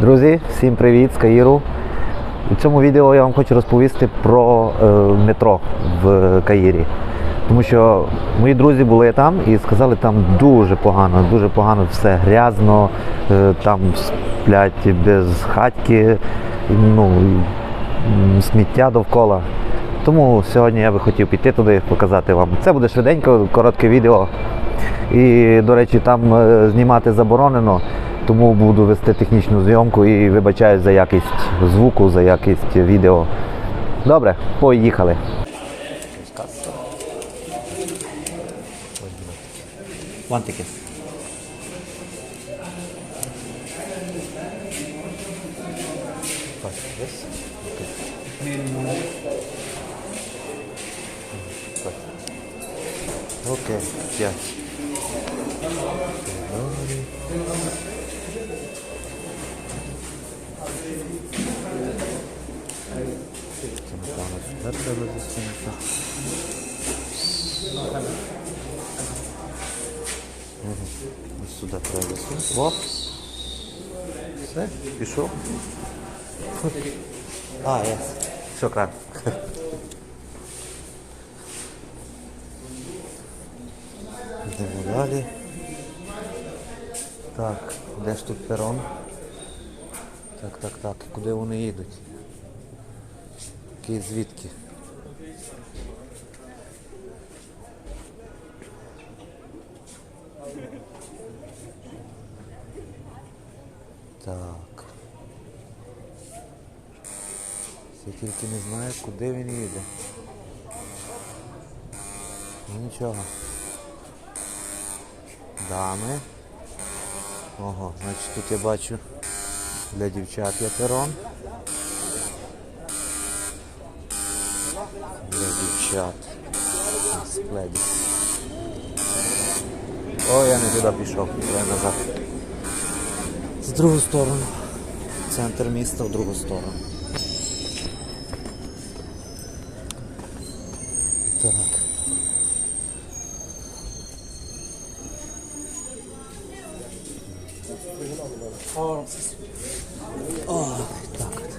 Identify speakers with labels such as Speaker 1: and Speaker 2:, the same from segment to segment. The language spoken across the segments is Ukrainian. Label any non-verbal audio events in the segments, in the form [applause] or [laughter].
Speaker 1: Друзі, всім привіт з Каїру. У цьому відео я вам хочу розповісти про е, метро в Каїрі. Тому що мої друзі були там і сказали, там дуже погано, дуже погано, все грязно, е, там сплять без хатьки, ну, сміття довкола. Тому сьогодні я би хотів піти туди, показати вам. Це буде швиденько, коротке відео. І, до речі, там е, знімати заборонено, тому буду вести технічну зйомку і вибачаюсь за якість звуку, за якість відео. Добре, поїхали. One ticket. Okay, Це напевно сюди треба засунути. Ось сюди треба! Все, пішов. А, є. Шокран. Йдемо далі. Так, де ж тут перон? Так, так, так. Куди вони їдуть? Які звідки? Так. Я тільки не знаю, куди він їде. Ну нічого. Дами. Ого, значить тут я бачу для дівчат є перон. Для дівчат. Спледі. О, я не туди пішов, давай назад. З другу сторону. Центр міста в другу сторону. Так. О, так от.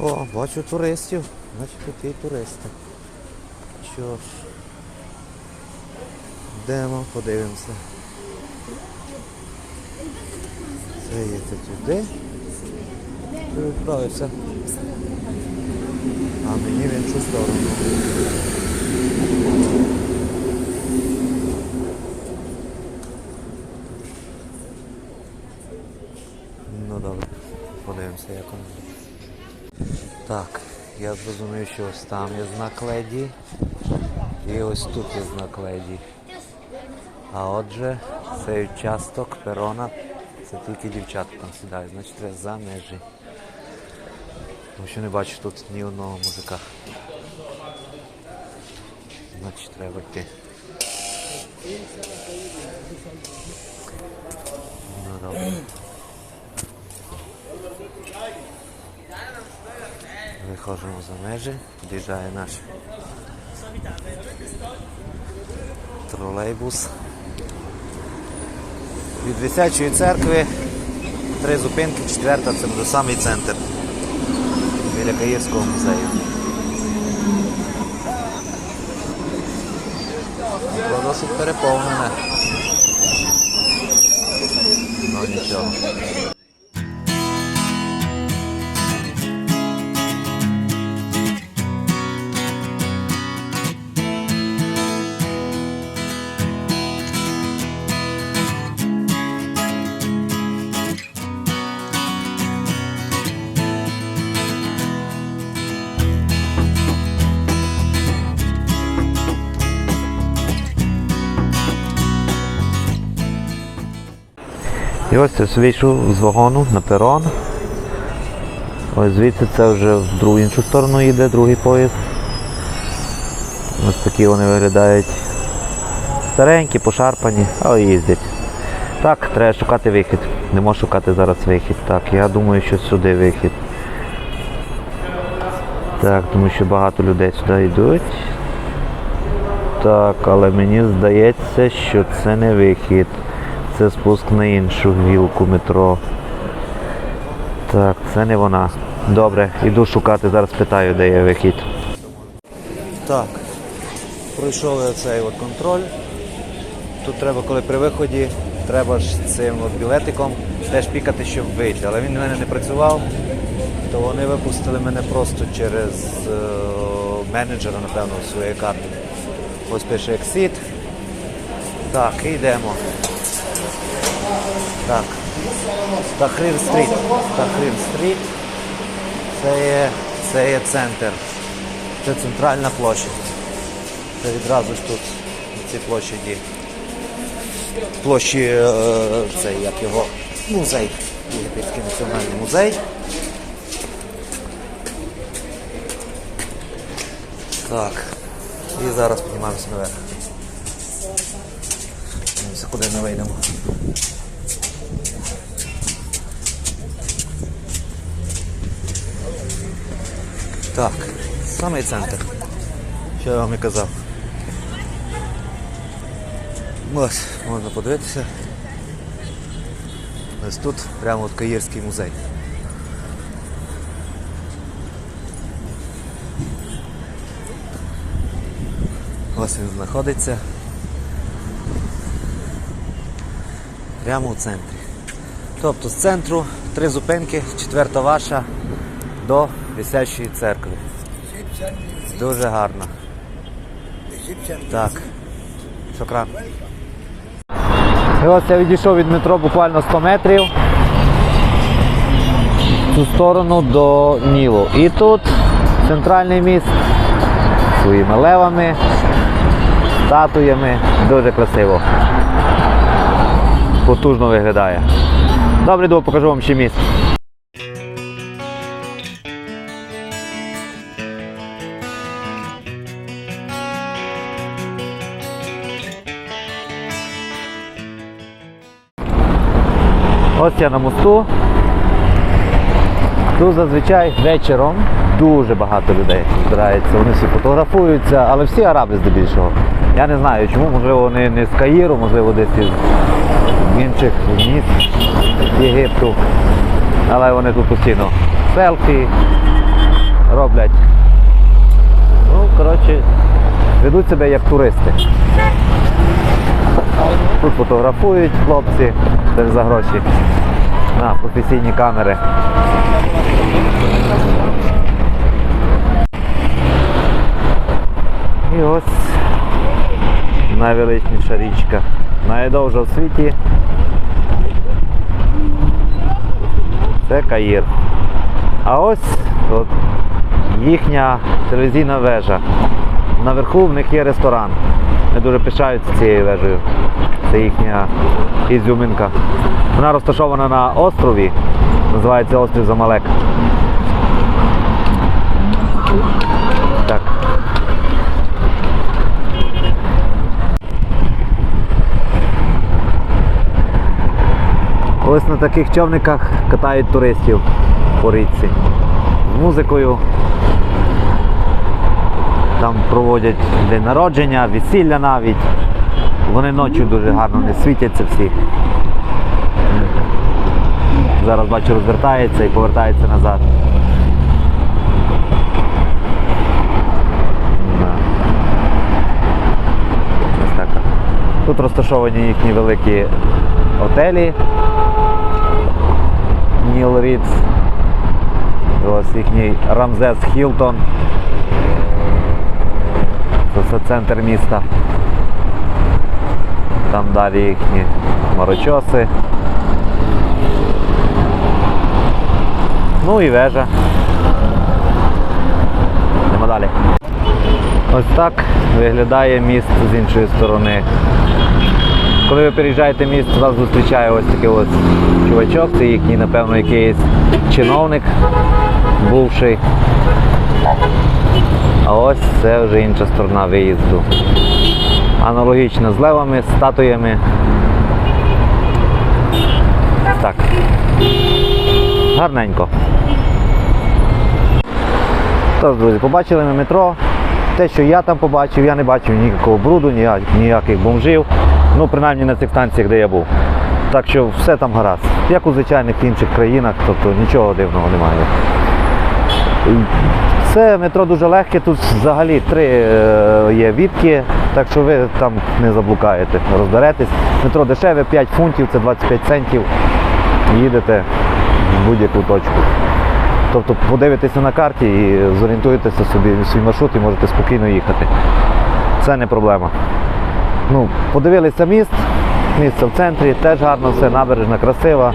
Speaker 1: О, бачу туристів. Значить тут є туристи. Що ж. Йдемо, подивимося. Це є туди. Відправився. А мені в іншу сторону. Ну добре, подивимося, як воно. Так, я зрозумів, що ось там є знак леді. І ось тут є знак леді. А отже, цей участок перона це тільки дівчата там сідають, значить треба за межі. Тому що не бачу тут ні одного мужика. Значить треба йти. Ну добре. Виходимо за межі, під'їжджає наш тролейбус. Від Висячої церкви три зупинки, четверта це буде самий центр біля Каїрського музею. Було досить переповнене. Ну нічого. І ось я вийшов з вагону на перон. Ось звідси це вже в другу іншу сторону йде другий поїзд. Ось такі вони виглядають старенькі, пошарпані, але їздять. Так, треба шукати вихід. Не можу шукати зараз вихід. Так, я думаю, що сюди вихід. Так, тому що багато людей сюди йдуть. Так, але мені здається, що це не вихід. Це спуск на іншу гілку метро. Так, це не вона. Добре, іду шукати, зараз питаю, де є вихід. Так, пройшов я цей от контроль. Тут треба, коли при виході, треба ж цим от білетиком теж пікати, щоб вийти. Але він в мене не працював, то вони випустили мене просто через е, менеджера, напевно, своєї карти. Ось пише Exit. Так, і йдемо. Так. Тахрір стріт. Тахрір стріт. Це є, це є центр. Це центральна площа. Це відразу ж тут на цій площаді. Площі, е, це як його музей. Єгипетський національний музей. Так. І зараз піднімаємося наверх. Куди ми вийдемо. Так, самий центр. Що я вам і казав. Ось, можна подивитися. Ось тут прямо от Каїрський музей. Ось він знаходиться. Прямо у центрі. Тобто з центру три зупинки, четверта ваша до висячої церкви. Дуже гарно. Так. Шокран. І ось я відійшов від метро буквально 100 метрів. В цю сторону до Нілу. І тут центральний міст своїми левами, статуями. Дуже красиво. Потужно виглядає. Добре, йду, покажу вам ще міст. Ось я на мосту. Тут зазвичай вечором дуже багато людей збирається. Вони всі фотографуються, але всі араби здебільшого. Я не знаю чому, можливо, вони не з Каїру, можливо, десь із інших міст Єгипту. Але вони тут постійно селфі роблять. Ну, коротше, ведуть себе як туристи. Тут фотографують хлопці теж за гроші на професійні камери. І ось найвеличніша річка. Найдовша в світі. Це Каїр. А ось от, їхня телевізійна вежа. Наверху в них є ресторан. Вони дуже пишаються цією вежею. Це їхня ізюминка. Вона розташована на острові, називається острів Замалек. Так. Ось на таких човниках катають туристів по річці. З музикою. Там проводять день народження, весілля навіть. Вони ночі дуже гарно не світяться всі. Зараз бачу розвертається і повертається назад. Тут розташовані їхні великі готелі. Ніл Рідс. Ось їхній Рамзес Хілтон. Це центр міста. Там далі їхні хмарочоси. Ну і вежа. Йдемо далі. Ось так виглядає міст з іншої сторони. Коли ви переїжджаєте міст, вас зустрічає ось такий ось чувачок, це їхній, напевно, якийсь чиновник бувший. А ось це вже інша сторона виїзду. Аналогічно з левами, статуями. Так. Тож, друзі, побачили ми метро. Те, що я там побачив, я не бачив ніякого бруду, ніяких бомжів. Ну, принаймні на цих станціях, де я був. Так що все там гаразд. Як у звичайних інших країнах, тобто нічого дивного немає. Це метро дуже легке, тут взагалі три е, є відки, так що ви там не заблукаєте, розберетесь. Метро дешеве, 5 фунтів, це 25 центів. Їдете в будь-яку точку. Тобто подивитеся на карті і зорієнтуєтеся собі свій маршрут і можете спокійно їхати. Це не проблема. Ну, подивилися міст, місце в центрі, теж гарно все, набережна красива.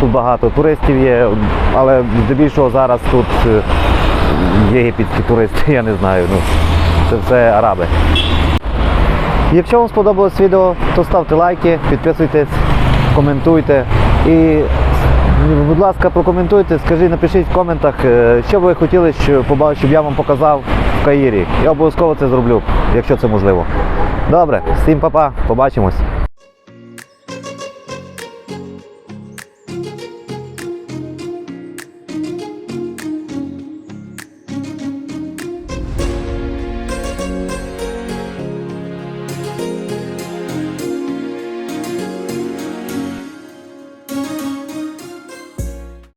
Speaker 1: Тут багато туристів є, але здебільшого зараз тут е, єгипетські туристи, [laughs] я не знаю. Ну, це все араби. Якщо вам сподобалось відео, то ставте лайки, підписуйтесь, коментуйте і, будь ласка, прокоментуйте, скажіть, напишіть в коментах, е, що ви хотіли, щоб, щоб я вам показав в Каїрі. Я обов'язково це зроблю, якщо це можливо. Добре, всім па-па, побачимось.